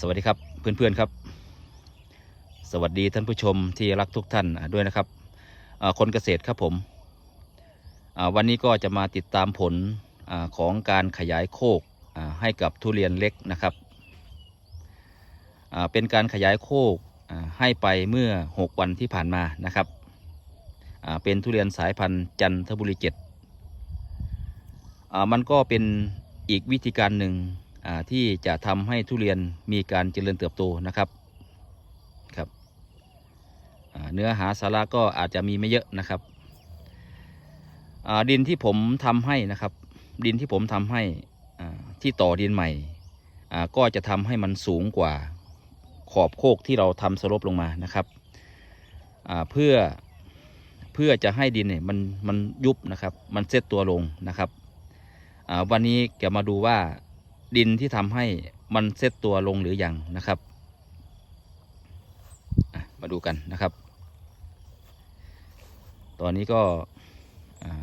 สวัสดีครับเพื่อนๆครับ สวัสดีท่านผู้ชมที่รักทุกท่านด้วยนะครับคนเกษตรครับผมวันนี้ก็จะมาติดตามผลอของการขยายโคกให้กับทุเรียนเล็กนะครับเป็นการขยายโคกให้ไปเมื่อ 6 วันที่ผ่านมานะครับเป็นทุเรียนสายพันธุ์จันทบุรีเจ็ดมันก็เป็นอีกวิธีการหนึ่ง ที่จะทำให้ทุเรียนมีการเจริญเติบโตนะครับครับเนื้อหาสาระก็อาจจะมีไม่เยอะนะครับดินที่ผมทำให้นะครับ ดินที่ผมทำให้ที่ต่อดินใหม่ก็จะทำให้มันสูงกว่าขอบโคกที่เราทำสลบลงมานะครับเพื่อเพื่อจะให้ดินเนี่ยมันมันยุบนะครับ มันเซตตัวลงนะครับวันนี้จะมาดูว่า ดินที่ทำให้มันเซตตัวลงหรืออยังนะครับมาดูกันนะครับ ตอนนี้ก็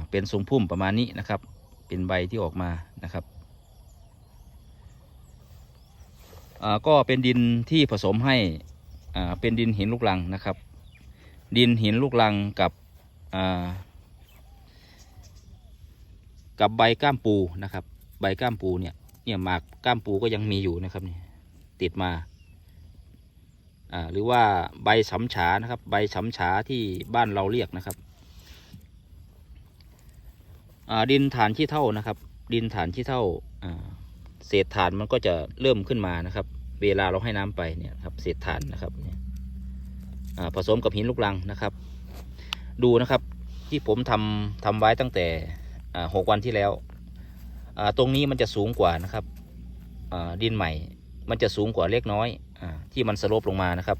เป็นทรงพุ่มประมาณนี้นะครับ เป็นใบที่ออกมานะครับก็เป็นดินที่ผสมให้เป็นดินหินลูกรังนะครับ ดินหินลูกรังกับกับใบก้ามปูนะครับ ใบก้ามปูเนี่ย เนี่ยหมากก้ามปูก็ยังมีอยู่นะครับนี่ติดมาอ่าหรือว่าใบสำฉานะครับ ใบสำฉาที่บ้านเราเรียกนะครับอ่าดินฐานขี้เท่านะครับ ดินฐานขี้เท่าอ่าเศษฐานมันก็จะเริ่มขึ้นมานะครับ เวลาเราให้น้ำไปเนี่ยครับเศษฐานนะครับเนี่ยผสมกับหินลูกรังนะครับ ดูนะครับที่ผมทำทำไว้ตั้งแต่หกวันที่แล้ว ตรงนี้มันจะสูงกว่านะครับดินใหม่ มันจะสูงกว่าเล็กน้อยอที่มันสโลปลงมานะครับ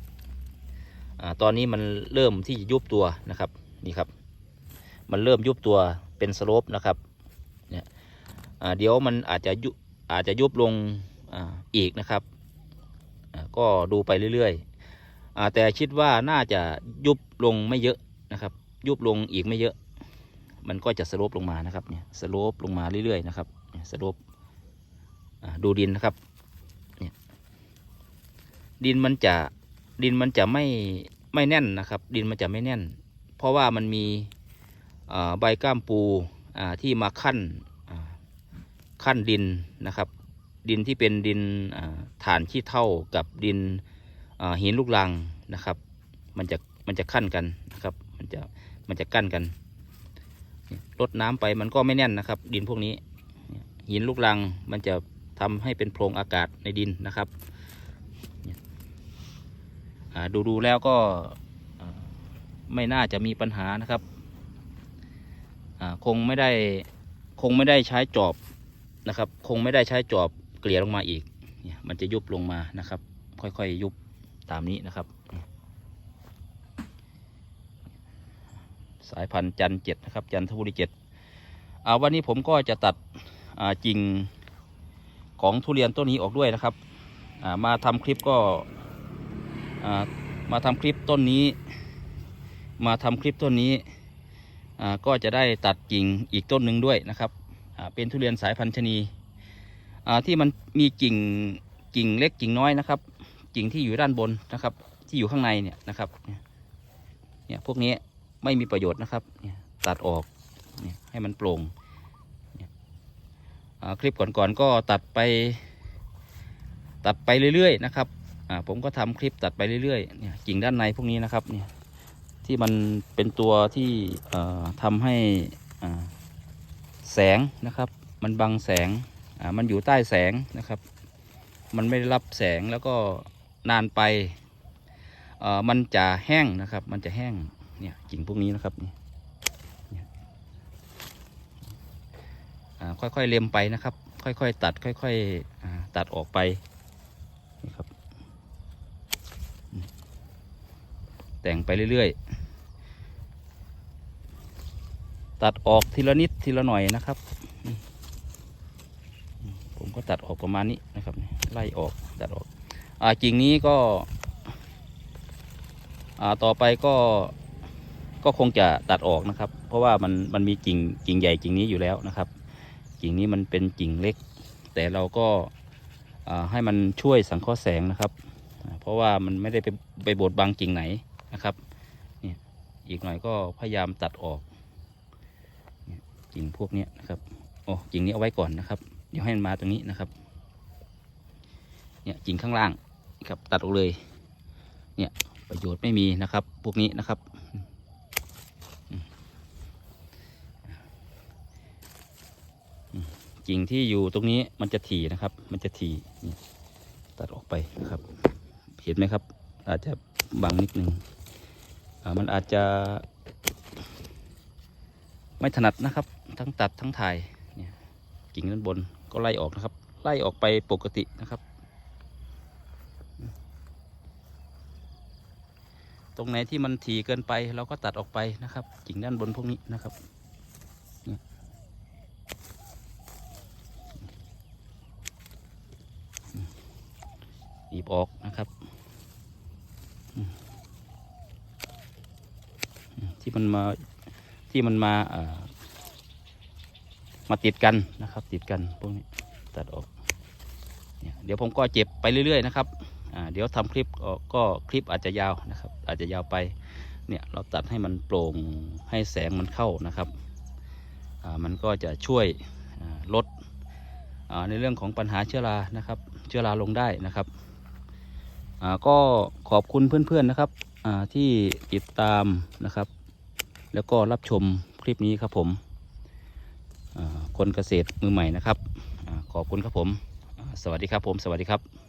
อตอนนี้มันเริ่มที่จะยุบตัวนะครับนี่ครับ มันเริ่มยุบตัวเป็นสโลปนะครับเนี่ยเดี๋ยวมันอาจจะยุอาจจะยุบลงออีกนะครับก็ดูไปเรื่อยๆแต่คิดว่าน่าจะยุบลงไม่เยอะนะครับ ยุบลงอีกไม่เยอะ มันก็จะสโลปลงมานะครับเนี่ยสโลปลงมาเรื่อยๆนะครับ สโลปดูดินนะครับเนี่ยดินมันจะดินมันจะไม่ไม่แน่นนะครับ ดินมันจะไม่แน่น เพราะว่ามันมีใบก้ามปูที่มาขั้นขั้นดินนะครับ ดินที่เป็นดินฐานขี้เท่ากับดินหินลูกรังนะครับ มันจะมันจะขั้นกันนะครับ มันจะมันจะกั้นกันลดน้ำไปมันก็ไม่แน่นนะครับ ดินพวกนี้ หินลูกรังมันจะทำให้เป็นโพรงอากาศในดินนะครับดูดูแล้วก็ไม่น่าจะมีปัญหานะครับคงไม่ได้คงไม่ได้ใช้จอบนะครับ คงไม่ได้ใช้จอบเกลี่ยลงมาอีกมันจะยุบลงมานะครับ ค่อยๆยยุบตามนี้นะครับ สายพันธุ์จันเจ็ดนะครับ จันทบุรีเจ็ดวันนี้ผมก็จะตัด กิ่งของทุเรียนต้นนี้ออกด้วยนะครับามาทำคลิปก็มาทำคลิปต้นนี้ มาทำคลิปต้นนี้ก็จะได้ตัดกิ่งอีกต้นหนึ่งด้วยนะครับเป็นทุเรียนสายพันธุ์ชนีที่มันมีกิ่งกิ่งเล็กกิ่งน้อยนะครับ กิ่งที่อยู่ด้านบนนะครับ ที่อยู่ข้างในเนี่ยนะครับเนี่ยพวกนี้ไม่มีประโยชน์นะครับตัดออกให้มันโปร่ง คลิปก่อนๆก็ตัดไป ตัดไปเรื่อยๆนะครับผมก็ทำคลิปตัดไปเรื่อยๆเนี่ยกิ่งด้านในพวกนี้นะครับเนี่ยที่มันเป็นตัวที่เอ่อทำให้แสงนะครับ มันบังแสงมันอยู่ใต้แสงนะครับ มันไม่ได้รับแสงแล้วก็นานไปมันจะแห้งนะครับ มันจะแห้งเนี่ยกิ่งพวกนี้นะครับเนี่ยอ่า ค่อยๆเล็มไปนะครับ ค่อยๆตัดค่อยๆตัดออกไปนี่ครับ แต่งไปเรื่อยๆ ตัดออกทีละนิดทีละหน่อยนะครับ ผมก็ตัดออกประมาณนี้นะครับ ไล่ออกตัดออกอ่ากิ่งนี้ก็อ่าต่อไปก็ก็คงจะตัดออกนะครับ เพราะว่ามันมันมีกิ่งกิ่งใหญ่กิ่งนี้อยู่แล้วนะครับ กิ่งนี้มันเป็นกิ่งเล็ก แต่เราก็ให้มันช่วยสังเคราะห์แสงนะครับ เพราะว่ามันไม่ได้ไปไปบดบังกิ่งไหนนะครับนี่อีกหน่อยก็พยายามตัดออกกิ่งพวกนี้นะครับโอ้กิ่งนี้เอาไว้ก่อนนะครับ เดี๋ยวให้มันมาตรงนี้นะครับเนี่ยกิ่งข้างล่างครับตัดออกเลย เนี่ยประโยชน์ไม่มีนะครับ พวกนี้นะครับอืมอืม กิ่งที่อยู่ตรงนี้มันจะถี่นะครับ มันจะถี่ตัดออกไปนะครับ เห็นไหมครับ อาจจะบังนิดนึงอ่ามันอาจจะ ไม่ถนัดนะครับ ทั้งตัดทั้งถ่ายเนี่ยกิ่งด้านบนก็ไล่ออกนะครับ ไล่ออกไปปกตินะครับ ตรงไหนที่มันถี่เกินไปเราก็ตัดออกไปนะครับ กิ่งด้านบนพวกนี้นะครับเนี่ย บออกนะครับ ที่มันมาที่มันมาอ่ามาติดกันนะครับ ติดกันพวกนี้ตัดออกเนี่ยเดี๋ยวผมก็เจ็บไปเรื่อย ๆ นะครับอ่าเดี๋ยวทำคลิปก็ก็คลิปอาจจะยาวนะครับ อาจจะยาวไปเนี่ยเราตัดให้มันโปร่งให้แสงมันเข้านะครับอ่ามันก็จะช่วยลดในเรื่องของปัญหาเชื้อรานะครับ เชื้อราลงได้นะครับ ก็ขอบคุณเพื่อนๆนะครับที่ติดตามนะครับ แล้วก็รับชมคลิปนี้ครับผมคนเกษตรมือใหม่นะครับอขอบคุณครับผม สวัสดีครับผม สวัสดีครับ